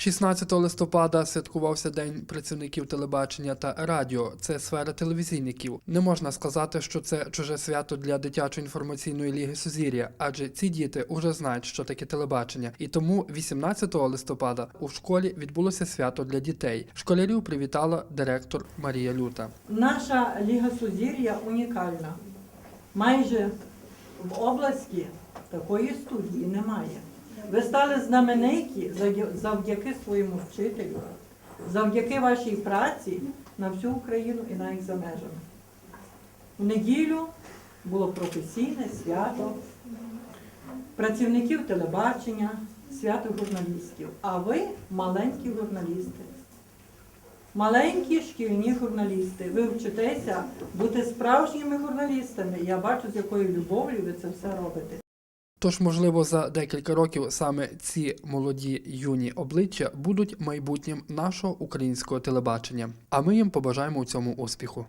16 листопада святкувався День працівників телебачення та радіо. Це сфера телевізійників. Не можна сказати, що це чуже свято для дитячої інформаційної ліги Сузір'я, адже ці діти уже знають, що таке телебачення. І тому 18 листопада у школі відбулося свято для дітей. Школярів привітала директор Марія Люта. Наша Ліга Сузір'я унікальна. Майже в області такої студії немає. Ви стали знамениті завдяки своєму вчителю, завдяки вашій праці на всю Україну і навіть за межами. В неділю було професійне свято працівників телебачення, свято журналістів. А ви маленькі журналісти. Маленькі шкільні журналісти. Ви вчитеся бути справжніми журналістами. Я бачу, з якою любов'ю ви це все робите. Тож, можливо, за декілька років саме ці молоді юні обличчя будуть майбутнім нашого українського телебачення. А ми їм побажаємо у цьому успіху.